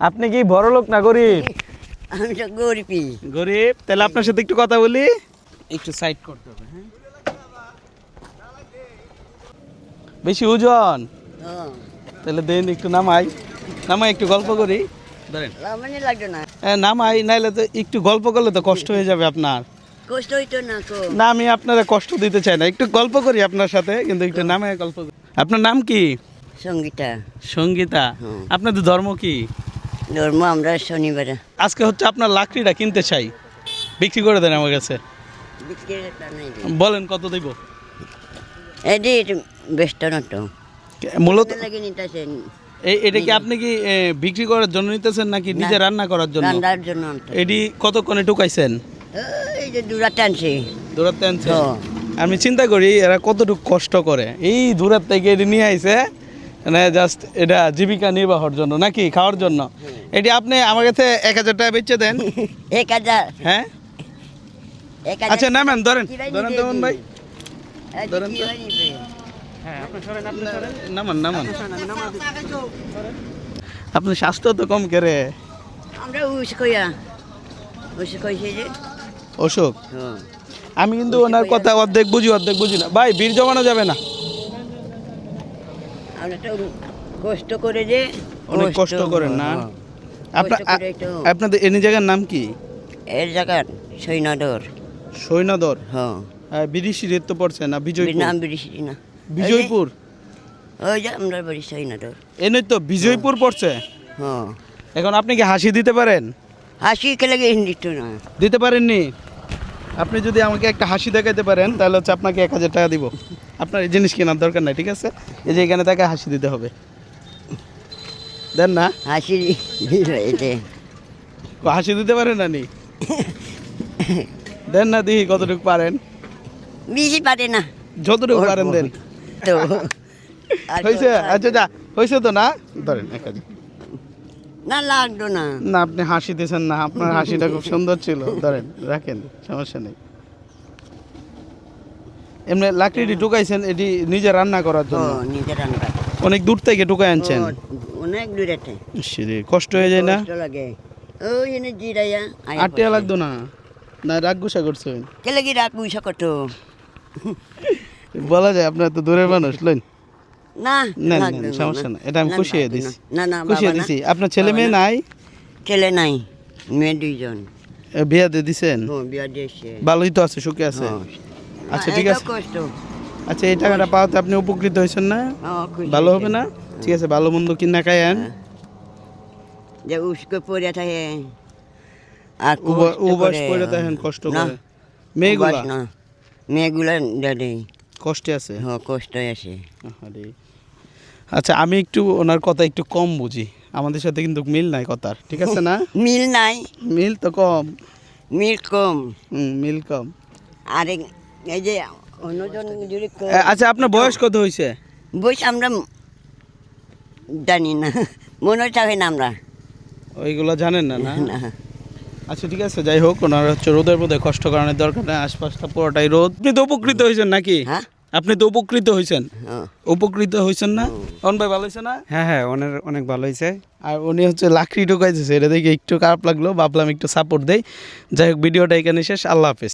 আপনি কি বড় লোক না গরিব? আমি তো গরিবই। গরিব? তাহলে আপনার সাথে একটু কথা বলি। একটু সাইড করতে হবে হ্যাঁ? বেশি ওজন? হ্যাঁ। তাহলে দেন একটু নামাই। নামাই একটু গল্প করি। ধরেন। মানে এ, নামাই নাইলে তো একটু গল্প করলে তো কষ্ট হয়ে যাবে আপনার। কষ্ট হইতো না না আমি আপনারা কষ্ট দিতে চাই না। একটু গল্প করি আপনার সাথে কিন্তু একটু নামে গল্প আপনার নাম কি? সঙ্গীতা। সঙ্গীতা। আপনাদের ধর্ম কি? ধর্ম আমরা শনিবারে। আজকে হচ্ছে আপনার লাকড়িটা কিনতে চাই। বিক্রি করে দেন আমার কাছে। বলেন কত দেব? মূলত এই এটা কি আপনি কি বিক্রি করার জন্য নিতেছেন নাকি নিজে রান্না করার জন্য? রান্নার জন্য। এটি কতক্ষণে ঢুকাইছেন? এই যে দূরা টানছি দূরাতে আনছেন? হ্যাঁ। আমি চিন্তা করি এরা কতটুকু কষ্ট করে। এই দূরের থেকে এটি নিয়ে আইছে মানে জাস্ট এটা জীবিকা নির্বাহর জন্য নাকি খাওয়ার জন্য? এটি আপনি আমার কাছে এক হাজার টাকা বেচে দেন। এক হাজার। হ্যাঁ? এক হাজার। আচ্ছা নামেন ধরেন কি ভাই ধরেন নিবে? তেমন ভাই। ধরেন তো। নামান নামান। আপনি স্বাস্থ্য তো কম করে আমরা উস কইয়া উস কইছে যে। অসুখ হ্যাঁ। আমি কিন্তু ওনার কথা অর্ধেক বুঝি অর্ধেক বুঝি না। ভাই বীর জমানো যাবে না। কষ্ট করে যে অনেক কষ্ট করেন না? হ্যাঁ। তো আপনাদের এনি জায়গার নাম কি? এর জায়গার সৈনাদর। সৈনাদর? হ্যাঁ। বিদেশি রেত পড়ছে না বিজয়পুর? নাম না। বিজয়পুর? ওই যে আমরা বাড়ি সৈনাদর। এনে তো বিজয়পুর পড়ছে? হ্যাঁ। এখন আপনি কি হাসি দিতে পারেন? হাসি খেলে হিন্দি তো না। দিতে পারেননি? আপনি যদি আমাকে একটা হাসি দেখাইতে পারেন তাহলে হচ্ছে আপনাকে এক হাজার টাকা দিব। আপনার এই জিনিস কেনার দরকার নাই ঠিক আছে? এই যে এখানে তাকে হাসি দিতে হবে। দেন না? হাসি হাসি দিতে পারেন না নি? দেন না দেখি কতটুকু পারেন। বেশি পারে না। যতটুকু পারেন দেন। তো। হয়েছে? আচ্ছা যা। হয়েছে তো না? ধরেন এক হাজার। না লাগতো না। না আপনি হাসি দিয়েছেন না। আপনার হাসিটা খুব সুন্দর ছিল। ধরেন রাখেন সমস্যা নেই। এমনি লাকড়িটি ঢুকাইছেন এটি নিজে রান্না করার জন্য? নিজের রান্না অনেক দূর থেকে ঢুকাই আনছেন? অনেক দূরেতে ইসরে, কষ্ট হয়ে যায় না? কষ্ট লাগে। ওই এনে জিরাইয়া আটিয়া লাগতো না? না রাগ গুসা করছেন কেলে কি রাখ পয়সা কত বলা যায় আপনার তো দূরের মানুষ লইন। না না সমস্যা না। এটা আমি খুশিয়ে লাগবে দিছি। না না খুশিয়ে বাবা দিছি। আপনার ছেলে মেয়ে নাই? ছেলে নাই মেয়ে দুইজন। বিয়া দিয়ে দিছেন? বিয়া দিয়েছে। ভালোই তো আছে সুখে আছে। হ্যাঁ। আচ্ছা ঠিক আছে। আচ্ছা এই টাকাটা পাওয়াতে আপনি উপকৃত হয়েছেন না? ভালো হবে না? ঠিক আছে ভালো মন্দ কিনা খায়েন যে উস্কে পড়ে থাকে আর উবাস। পড়ে দেখেন কষ্ট করে। মেয়েগুলা? মেয়েগুলা দাদে কষ্টে আছে? হ কষ্ট আছে। আচ্ছা আমি একটু ওনার কথা একটু কম বুঝি। আমাদের সাথে কিন্তু মিল নাই কথার ঠিক আছে না? মিল নাই। মিল তো কম। মিল কম। হুম মিল কম। আর এই- যে অন্যজন যদি আচ্ছা আপনার বয়স কত হয়েছে বয়স আমরা জানি না মনে থাকে না আমরা। ওইগুলো জানেন না না? আচ্ছা ঠিক আছে যাই হোক ওনার হচ্ছে রোদের মধ্যে কষ্ট করানোর দরকার নেই আশপাশটা পুরোটাই রোদ। আপনি তো উপকৃত হয়েছেন নাকি? হ্যাঁ। আপনি তো উপকৃত হয়েছেন হ্যাঁ। উপকৃত হয়েছেন না? অন ভাই ভালো হয়েছে না? হ্যাঁ হ্যাঁ অনেক অনেক ভালো হয়েছে আর উনি হচ্ছে লাকড়ি ঢুকাইতেছে এটা দেখে একটু খারাপ লাগল ভাবলাম একটু সাপোর্ট দেই। যাই হোক ভিডিওটা এখানে শেষ আল্লাহ হাফেজ।